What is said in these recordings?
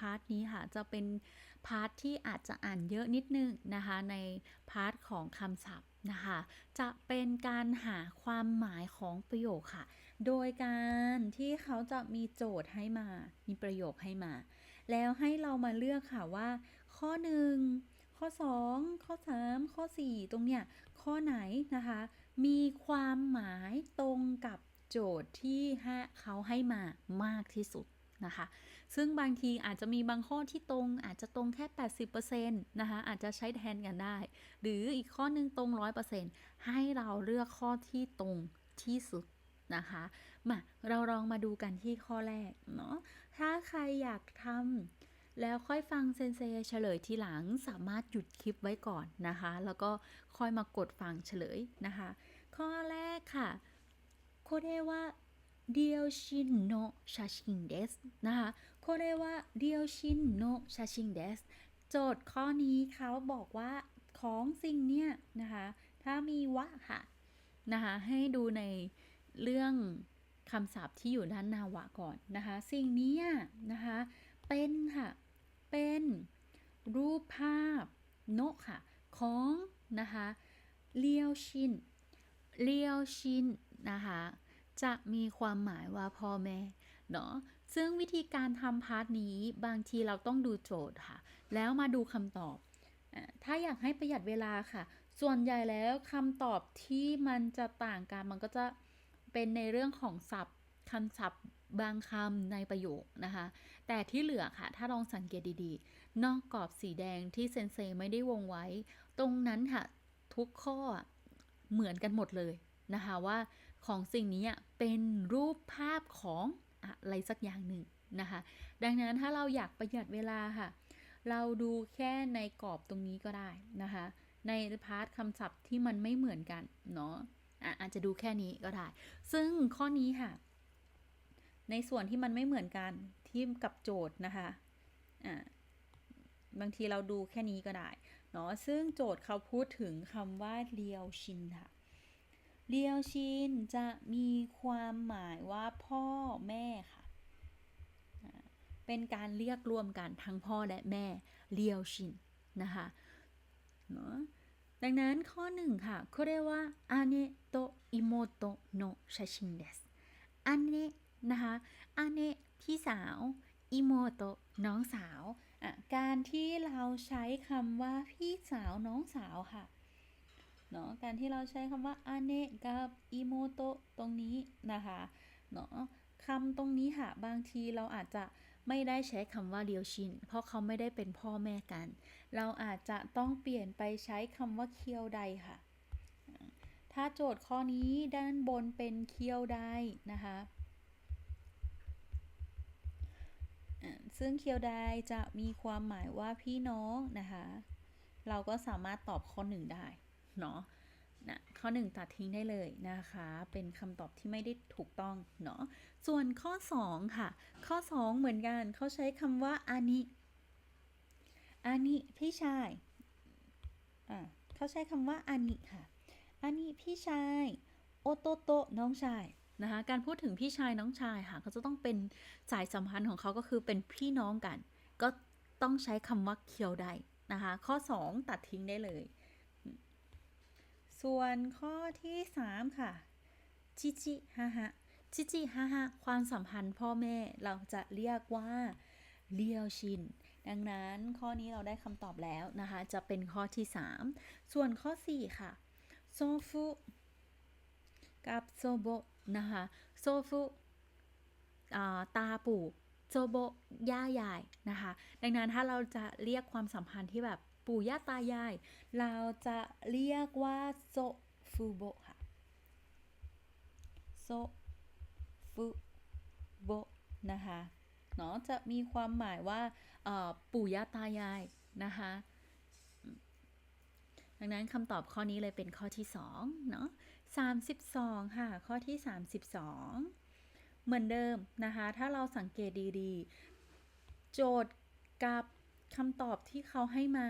พาร์ทนี้ค่ะ จะเป็นพาร์ทที่อาจจะอ่านเยอะนิดนึงนะคะ ในพาร์ทของคำศัพท์นะคะ จะเป็นการหาความหมายของประโยคค่ะ โดยการที่เขาจะมีโจทย์ให้มา มีประโยคให้มา แล้วให้เรามาเลือกค่ะว่า ข้อ 1 ข้อ 2 ข้อ 3 ข้อ 4 ตรงเนี้ย ข้อไหนนะคะ มีความหมายตรงกับโจทย์ที่เขาให้มามากที่สุด นะคะ ซึ่งบางทีอาจจะมีบางข้อที่ตรง อาจจะตรงแค่ 80%นะคะ อาจจะใช้แทนกันได้ หรืออีกข้อหนึงตรง 100%ให้เราเลือกข้อที่ตรงที่สุดนะคะมาเราลองมาดูกันที่ข้อแรกเนาะถ้าใครอยากทำแล้วค่อยฟังเซนเซเฉลยทีหลังสามารถหยุดคลิปไว้ก่อนนะคะ แล้วก็ค่อยมากดฟังเฉลยนะคะ ข้อแรกค่ะโคเรวะ เดียวชินโนชาชินเดสนะคะโคเรวะเดียวชินโนชาชินเดสโจทย์ข้อนี้เขาบอกว่าของสิ่งเนี้ยนะคะถ้ามีวะค่ะนะคะให้ดูในเรื่องคำศัพท์ที่อยู่ด้านหนาวะก่อนนะคะสิ่งนี้นะคะเป็นค่ะเป็นรูปภาพนกค่ะของนะคะเลียวชินเลียวชินนะคะ จะมีความหมายว่าพ่อแม่เนาะซึ่งวิธีการทำพาร์ทนี้บางทีเราต้องดูโจทย์ค่ะ แล้วมาดูคำตอบอถ้าอยากให้ประหยัดเวลาค่ะ ส่วนใหญ่แล้วคำตอบที่มันจะต่างกันมันก็จะเป็นในเรื่องของศัพท์คำศัพท์บางคำในประโยคนะคะ แต่ที่เหลือค่ะ ถ้าลองสังเกตดีๆ นอกกรอบสีแดงที่เซนเซไม่ได้วงไว้ ตรงนั้นค่ะ ทุกข้อเหมือนกันหมดเลยนะคะว่า ของสิ่งนี้เป็นรูปภาพของอะไรสักอย่างหนึ่งนะคะ ดังนั้นถ้าเราอยากประหยัดเวลาค่ะ เราดูแค่ในกรอบตรงนี้ก็ได้นะคะ ในพาร์ทคำศัพท์ที่มันไม่เหมือนกันเนาะอะอาจจะดูแค่นี้ก็ได้ ซึ่งข้อนี้ค่ะ ในส่วนที่มันไม่เหมือนกันที่กับโจทย์นะคะอ่าบางทีเราดูแค่นี้ก็ได้เนาะซึ่งโจทย์เขาพูดถึงคำว่าเลียวชินค่ะ เลียวชินจะมีความหมายว่าพ่อแม่ค่ะอ่าเป็นการเรียกรวมกันทั้งพ่อและแม่เลียวชินนะคะเนาะดังนั้นข้อหนึ่งค่ะこれは姉と妹の写真です姉นะคะอันเนพี่สาวอิโมโตะน้องสาวอ่ะการที่เราใช้คำว่าพี่สาวน้องสาวค่ะ เนาะการที่เราใช้คำว่าอันเนกับอิโมโตะตรงนี้นะคะเนาะคำตรงนี้ค่ะบางทีเราอาจจะไม่ได้ใช้คำว่าเดียวชิน เพราะเขาไม่ได้เป็นพ่อแม่กัน เราอาจจะต้องเปลี่ยนไปใช้คำว่าเคียวใดค่ะ ถ้าโจทย์ข้อนี้ด้านบนเป็นเคียวใดนะคะซึ่งเคียวไดจะมีความหมายว่าพี่น้องนะคะ เราก็สามารถตอบข้อหนึ่งได้ เนาะนะข้อหนึ่งตัดทิ้งได้เลยนะคะ เป็นคำตอบที่ไม่ได้ถูกต้องเนาะส่วนข้อสองค่ะ ข้อสองเหมือนกันเขาใช้คำว่าอานิอานิพี่ชายอ่าเขาใช้คำว่าอานิค่ะอานิพี่ชายโอโตโตน้องชายนะคะการพูดถึงพี่ชายน้องชายค่ะเขาจะต้องเป็นสายสัมพันธ์ของเขาก็คือเป็นพี่น้องกัน ก็ต้องใช้คำว่าเคียวไดนะคะ ข้อ 2 ตัดทิ้งได้เลย ส่วนข้อที่ 3 ค่ะจิจิฮาฮะจิจิฮาฮะความสัมพันธ์พ่อแม่เราจะเรียกว่าเลียวชิน ดังนั้นข้อนี้เราได้คำตอบแล้วนะคะ จะเป็นข้อที่ 3 ส่วนข้อ 4 ค่ะโซฟุกับโซโบนะคะโซฟุตาปู่โซโบย่ายายนะคะ ดังนั้นถ้าเราจะเรียกความสัมพันธ์ที่แบบ ปู่ย่าตายาย เราจะเรียกว่าโซฟูโบค่ะโซฟูโบนะคะเนาะจะมีความหมายว่าปู่ย่าตายายนะคะดังนั้นคำตอบข้อนี้เลยเป็นข้อที่2เนาะ32 ค่ะ ข้อที่ 32 เหมือนเดิมนะคะ ถ้าเราสังเกตดี ๆ โจทย์กับคำตอบที่เขาให้มา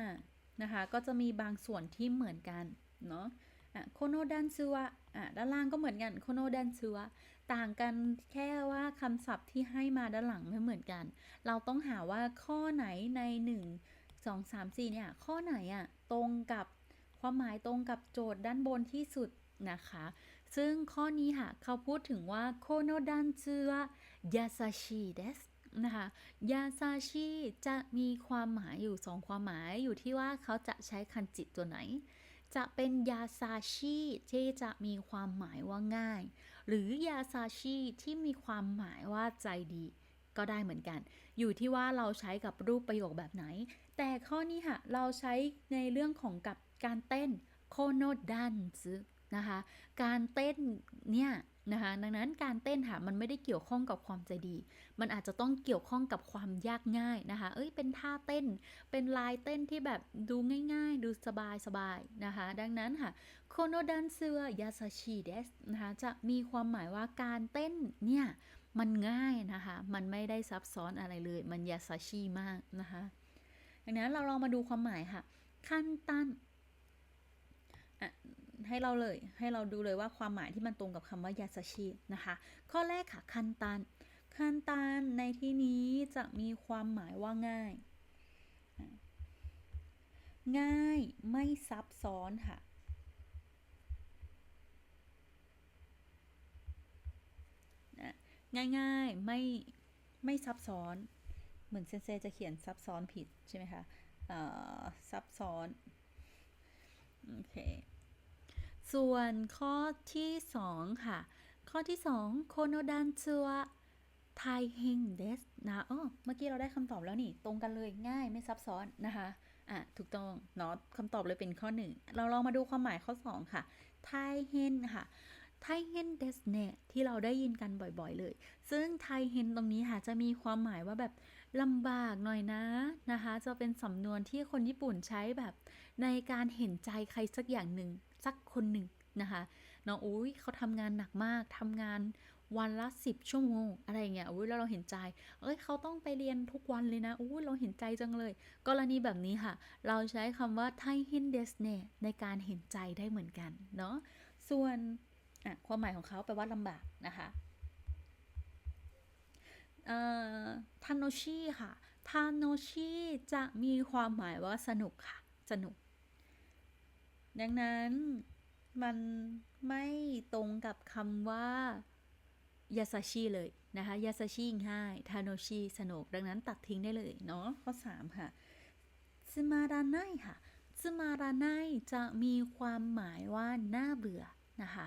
นะคะ ก็จะมีบางส่วนที่เหมือนกันเนาะอะโคโนดันซึวะอะด้านล่างก็เหมือนกันโคโนดันซึวะต่างกันแค่ว่าคำศัพท์ที่ให้มาด้านหลังไม่เหมือนกัน เราต้องหาว่าข้อไหนใน 1 2 3 4เนี่ย ข้อไหนอะตรงกับความหมายตรงกับโจทย์ด้านบนที่สุดนะคะ ซึ่งข้อนี้ค่ะ เขาพูดถึงว่าโคโนดันซึวะยาซาชิเดส นะคะยาซาชิจะมีความหมายอยู่ 2 ความหมายอยู่ที่ว่าเขาจะใช้คันจิตัวไหน จะเป็นยาซาชิที่จะมีความหมายว่าง่าย หรือยาซาชิที่มีความหมายว่าใจดี ก็ได้เหมือนกัน อยู่ที่ว่าเราใช้กับรูปประโยคแบบไหน แต่ข้อนี้ค่ะเราใช้ในเรื่องของกับการเต้นโคโนดันซึนะคะ การเต้นเนี่ย นะคะดังนั้นการเต้นค่ะมันไม่ได้เกี่ยวข้องกับความใจดี มันอาจจะต้องเกี่ยวข้องกับความยากง่ายนะคะ เอ้ยเป็นท่าเต้น เป็นลายเต้นที่แบบดูง่ายๆ ดูสบายๆนะคะ ดังนั้นค่ะโคโนดันเซึยาซาชิเดสนะคะจะมีความหมายว่าการเต้นเนี่ยมันง่ายนะคะ มันไม่ได้ซับซ้อนอะไรเลย มันยาซาชิมากนะคะ ดังนั้นเราลองมาดูความหมายค่ะคันตัน ให้เราเลย ให้เราดูเลยว่าความหมายที่มันตรงกับคำว่ายาซาชินะคะ ข้อแรกค่ะคันตันคันตันในที่นี้จะมีความหมายว่าง่าย ง่ายไม่ซับซ้อนค่ะง่ายๆ ไม่ไม่ซับซ้อน เหมือนเซนเซจะเขียนซับซ้อนผิดใช่ไหมคะซับซ้อน โอเค ส่วนข้อที่2ค่ะ ข้อที่2โคโนดันซัวไทเฮงเดสนะอ๋อเมื่อกี้เราได้คำตอบแล้วนี่ ตรงกันเลยง่ายไม่ซับซ้อนนะคะอะถูกต้องเนาะคำตอบเลยเป็นข้อ1เราลองมาดูความหมายข้อ2ค่ะไทเฮนค่ะไทเฮนเดสเนที่เราได้ยินกันบ่อยๆเลย ซึ่งไทเฮนตรงนี้ค่ะจะมีความหมายว่าแบบลำบากหน่อยนะนะคะ จะเป็นสำนวนที่คนญี่ปุ่นใช้แบบในการเห็นใจใครสักอย่างหนึ่ง สักคนหนึ่งนะคะเนาะอุ้ยเขาทำงานหนักมากทำงานวันละ10ชั่วโมงอะไรเงี้ยอุ้ยแล้วเราเห็นใจ เอ้ยเขาต้องไปเรียนทุกวันเลยนะอุ้ยเราเห็นใจจังเลย กรณีแบบนี้ค่ะ เราใช้คำว่าไทเฮนเดสเนในการเห็นใจได้เหมือนกันเนาะส่วนความหมายของเขาแปลว่าลำบากนะคะทานโนชิค่ะทานโนชิจะมีความหมายว่าสนุกค่ะ สนุก ดังนั้นมันไม่ตรงกับคำว่ายาซาชิเลยนะคะยาซาชิง่ายทาโนชิสนุกดังนั้นตัดทิ้งได้เลยเนาะข้อ 3 ค่ะซึมาราไนค่ะซึมาราไนจะมีความหมายว่าน่าเบื่อนะคะ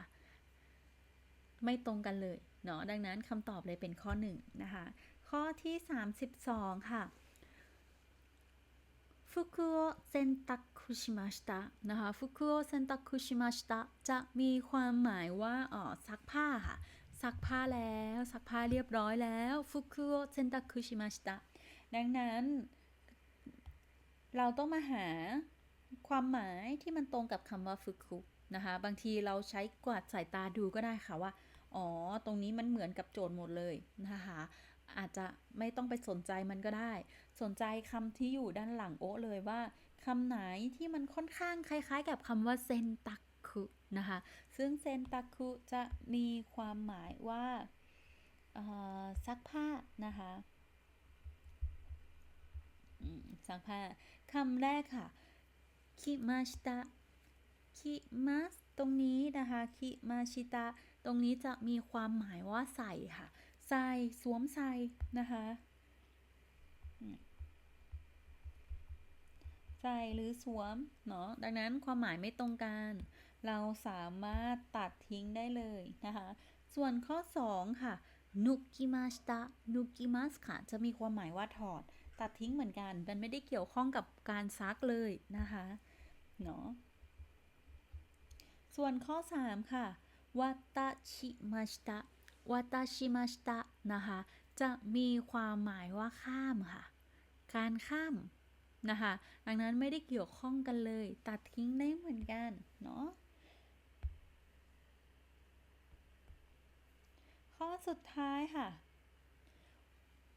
ไม่ตรงกันเลยเนาะดังนั้นคำตอบเลยเป็นข้อ 1 นะคะ ข้อที่ 32 ค่ะ ฟุกุโอเซนตักุชิมาชิตะนะคะฟุกุโอเซนตักุชิมาชิตะจะมีความหมายว่าอ๋อซักผ้าค่ะซักผ้าแล้วซักผ้าเรียบร้อยแล้วฟุกุโอเซนตักุชิมาชิตะดังนั้น เราต้องมาหาความหมายที่มันตรงกับคำว่าฟุกุนะคะบางทีเราใช้กวาดสายตาดูก็ได้ค่ะว่า อ๋อ ตรงนี้มันเหมือนกับโจทย์หมดเลยนะคะ อาจจะไม่ต้องไปสนใจมันก็ได้ สนใจคำที่อยู่ด้านหลังโอเลยว่าคำไหนที่มันค่อนข้างคล้าย ๆ กับคำว่าเซนตักคุนะคะ ซึ่งเซนตักคุจะมีความหมายว่าซักผ้านะคะซักผ้าคำแรกค่ะคิมาชิตะคิมาสตรงนี้นะคะคิมาชิตะตรงนี้จะมีความหมายว่าใส่ค่ะ ใส่สวมใส่นะคะใส่หรือสวมเนาะดังนั้นความหมายไม่ตรงกัน เราสามารถตัดทิ้งได้เลยนะคะ ส่วนข้อ 2 ค่ะนุกิมาสตะนุกิมัสค่ะ จะมีความหมายว่าถอด ตัดทิ้งเหมือนกัน มันไม่ได้เกี่ยวข้องกับการซักเลยนะคะ เนาะ ส่วนข้อ 3 ค่ะวัตชิมาชิตะ วัตชิมาชตะนะคะ จะมีความหมายว่าข้ามค่ะ การข้ามนะคะ ดังนั้นไม่ได้เกี่ยวข้องกันเลย ตัดทิ้งได้เหมือนกัน เนาะข้อสุดท้ายค่ะ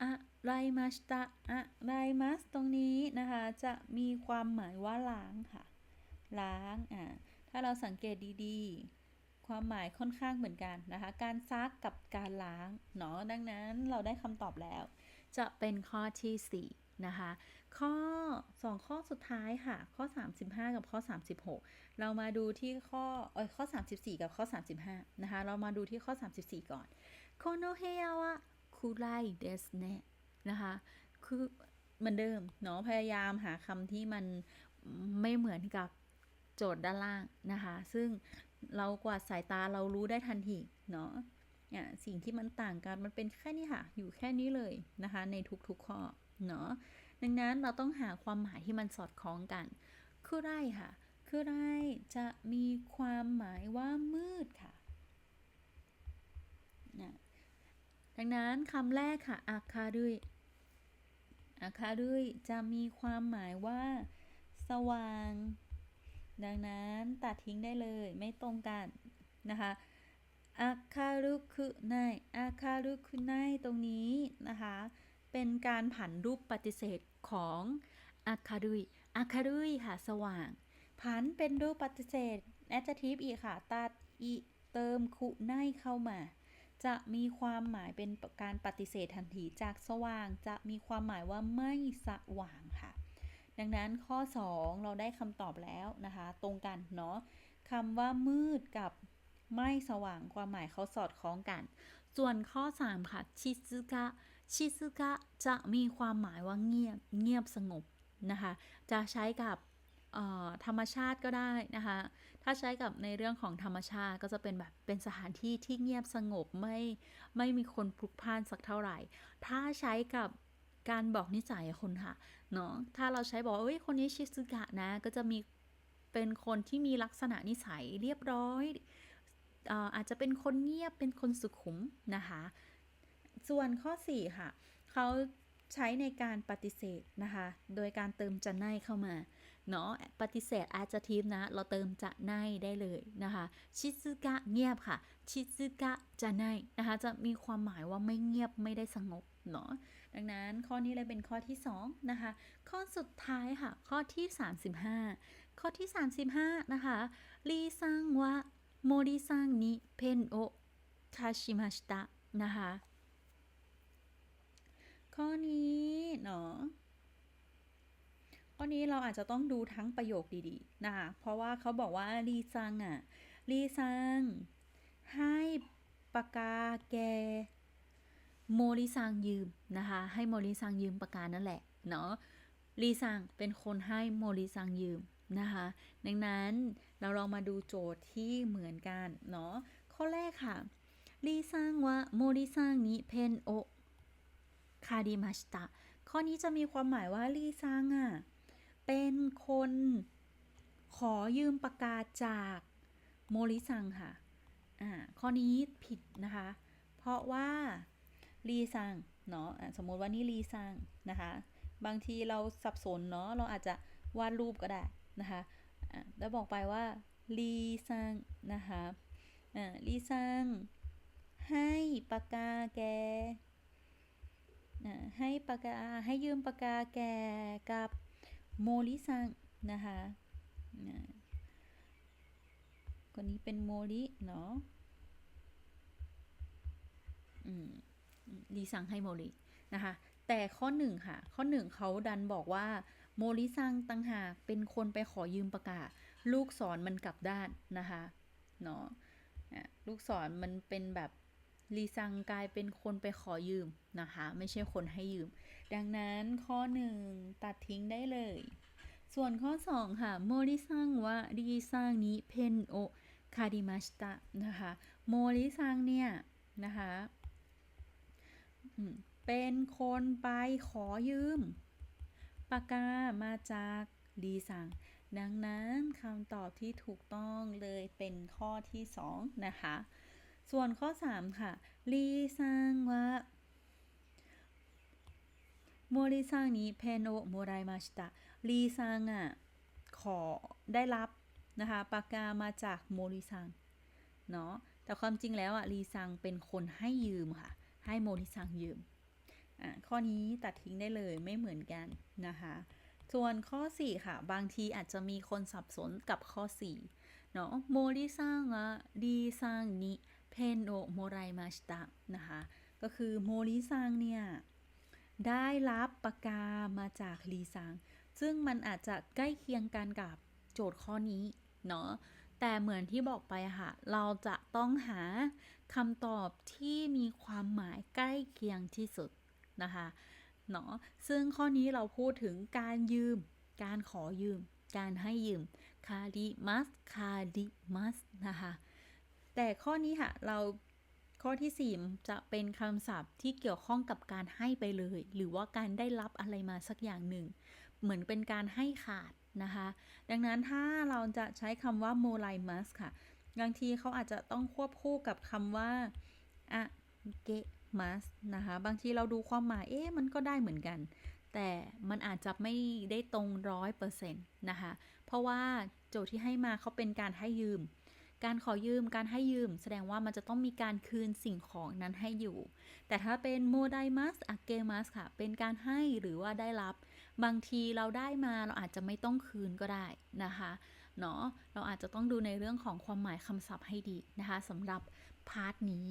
อะไรมาสตะอะไรมาสตรงนี้นะคะ จะมีความหมายว่าล้างค่ะ ล้าง อะถ้าเราสังเกตดีๆ ความหมายค่อนข้างเหมือนกันนะคะ การซักกับการล้างเนาะดังนั้นเราได้คำตอบแล้ว จะเป็นข้อที่4นะคะ ข้อ 2 ข้อสุดท้ายค่ะ ข้อ 35 กับข้อ 36 เรามาดูที่ข้อเอยข้อ 34 กับข้อ 35 นะคะ เรามาดูที่ข้อ 34 ก่อนโคโนเฮยวะคุไรเดสเนะนะคะคือเหมือนเดิมเนาะพยายามหาคำที่มันไม่เหมือนกับโจทย์ด้านล่างนะคะ ซึ่ง เรากวาดสายตาเรารู้ได้ทันทีเนาะเนี่ยสิ่งที่มันต่างกันมันเป็นแค่นี้ค่ะ อยู่แค่นี้เลยนะคะ ในทุกๆข้อเนาะดังนั้นเราต้องหาความหมายที่มันสอดคล้องกัน คือไรค่ะ คือไรจะมีความหมายว่ามืดค่ะนะดังนั้นคำแรกค่ะอาคารุยอาคารุยจะมีความหมายว่า สว่าง ดังนั้นตัดทิ้งได้เลยไม่ตรงกันนะคะอาคารุคุไนอาคารุคุไนตรงนี้นะคะ เป็นการผันรูปปฏิเสธของอาคารุยอาคารุยค่ะสว่าง ผันเป็นรูปปฏิเสธ adjective อีกค่ะ ตัดอีเติมคุไนเข้ามา จะมีความหมายเป็นการปฏิเสธทันทีจากสว่าง จะมีความหมายว่าไม่สว่างค่ะ ดังนั้นข้อ 2 เราได้คำตอบแล้วนะคะ ตรงกันเนาะคำว่ามืดกับไม่สว่างความหมายเขาสอดคล้องกัน ส่วนข้อ 3 ค่ะชิซึกะชิซึกะจะมีความหมายว่าเงียบเงียบสงบนะคะ จะใช้กับธรรมชาติก็ได้นะคะ ถ้าใช้กับในเรื่องของธรรมชาติก็จะเป็นแบบเป็นสถานที่ที่เงียบสงบไม่ไม่มีคนพลุกพล่านสักเท่าไหร่ ถ้าใช้กับ การบอกนิสัยคนค่ะเนาะถ้าเราใช้บอกเอ้ยคนนี้ชิซึกะนะก็จะมีเป็นคนที่มีลักษณะนิสัยเรียบร้อยอาจจะเป็นคนเงียบเป็นคนสุขุมนะคะ ส่วนข้อ 4 ค่ะ เขาใช้ในการปฏิเสธนะคะ โดยการเติมจะไนเข้ามา เนาะปฏิเสธ adjective นะ เราเติมจะไนได้เลยนะคะ ชิซึกะเงียบค่ะ ชิซึกะจะไนนะคะ จะมีความหมายว่าไม่เงียบไม่ได้สงบเนาะ ดังนั้นข้อนี้เลยเป็นข้อที่2นะคะ ข้อสุดท้ายค่ะ ข้อที่ 35 ข้อที่ 35 นะคะรีซังวะโมริซังนิเพนโอคาชิมาชิตะนะคะ ข้อนี้เนาะข้อนี้เราอาจจะต้องดูทั้งประโยคดีๆ นะคะ เพราะว่าเขาบอกว่ารีซังอะรีซังให้ปากกาแก โมริซังยืมนะคะ ให้โมริซังยืมปากกานั่นแหละเนาะรีซังเป็นคนให้โมริซังยืมนะคะดังนั้นเราลองมาดูโจทย์ที่เหมือนกันเนาะข้อแรกค่ะรีซังว่าโมริซังนิเพนโอคาดิมาชิตะข้อนี้จะมีความหมายว่ารีซังอะเป็นคนขอยืมปากกาจากโมริซังค่ะอ่าข้อนี้ผิดนะคะ เพราะว่า รีซังเนาะสมมติว่านี่รีซังนะคะ บางทีเราสับสนเนาะเราอาจจะวาดรูปก็ได้นะคะแล้วบอกไปว่าลีซังนะคะลีซังให้ปากกาแกให้ปากกาให้ยืมปากกาแกกับโมลิซังนะคะคนนี้เป็นโมลิเนาะ ลีซังให้โมลินะคะ แต่ข้อหนึ่งค่ะ ข้อหนึ่งเขาดันบอกว่าโมริซังตังหากเป็นคนไปขอยืมปากกาศ ลูกศรมันกลับด้านนะคะเนาะลูกศรมันเป็นแบบลีซังกลายเป็นคนไปขอยืมนะคะ ไม่ใช่คนให้ยืม ดังนั้นข้อหนึ่งตัดทิ้งได้เลย ส่วนข้อ2ค่ะโมริซังว่ารีซังนี้เพนโอคาดิมาสตะนะคะโมริซังเนี่ยนะคะ เป็นคนไปขอยืม ปากกามาจากลีซังดังนั้นคำตอบที่ถูกต้องเลยเป็นข้อที่ 2 นะคะ ส่วนข้อ 3 ค่ะลีซังว่าโมริซังนี้เพนโอโมไรมาชิตะลีซังอะ ขอได้รับนะคะปากกามาจากโมริซัง เนาะแต่ความจริงแล้วอะลีซังเป็นคนให้ยืมค่ะ ให้โมริซังยืมข้อนี้ตัดทิ้งได้เลยไม่เหมือนกันนะคะส่วนข้อ 4 ค่ะ บางทีอาจจะมีคนสับสนกับข้อ 4 เนาะโมริซังอะรีซังนิเพนโอโมไรมาชิตะนะคะ ก็คือโมริซังเนี่ย ได้รับปากกามาจากลีซัง ซึ่งมันอาจจะใกล้เคียงกันกับโจทย์ข้อนี้ เนาะ แต่เหมือนที่บอกไปค่ะ เราจะต้องหาคำตอบที่มีความหมายใกล้เคียงที่สุดนะคะเนาะซึ่งข้อนี้เราพูดถึงการยืม การขอยืม การให้ยืมคาริมัสคาริมัสนะคะแต่ข้อนี้ค่ะเราข้อที่ 4 จะเป็นคำศัพท์ที่เกี่ยวข้องกับการให้ไปเลย หรือว่าการได้รับอะไรมาสักอย่างหนึ่ง เหมือนเป็นการให้ขาด นะคะ ดังนั้นถ้าเราจะใช้คำว่า m o l i m u s ค่ะ บางทีเขาอาจจะต้องควบคู่กับคำว่าอะเกมัสนะคะ บางทีเราดูความหมาย เอ๊ะ มันก็ได้เหมือนกัน แต่มันอาจจะไม่ได้ตรงร้อยเปอร์เซ็นต์นะคะ เพราะว่าโจทย์ที่ให้มาเขาเป็นการให้ยืม การขอยืม การให้ยืม แสดงว่ามันจะต้องมีการคืนสิ่งของนั้นให้อยู่ แต่ถ้าเป็นโมไดมัสอะเกมัสค่ะ เป็นการให้หรือว่าได้รับ บางทีเราได้มาเราอาจจะไม่ต้องคืนก็ได้นะคะเนาะเราอาจจะต้องดูในเรื่องของความหมายคำศัพท์ให้ดีนะคะสำหรับพาร์ทนี้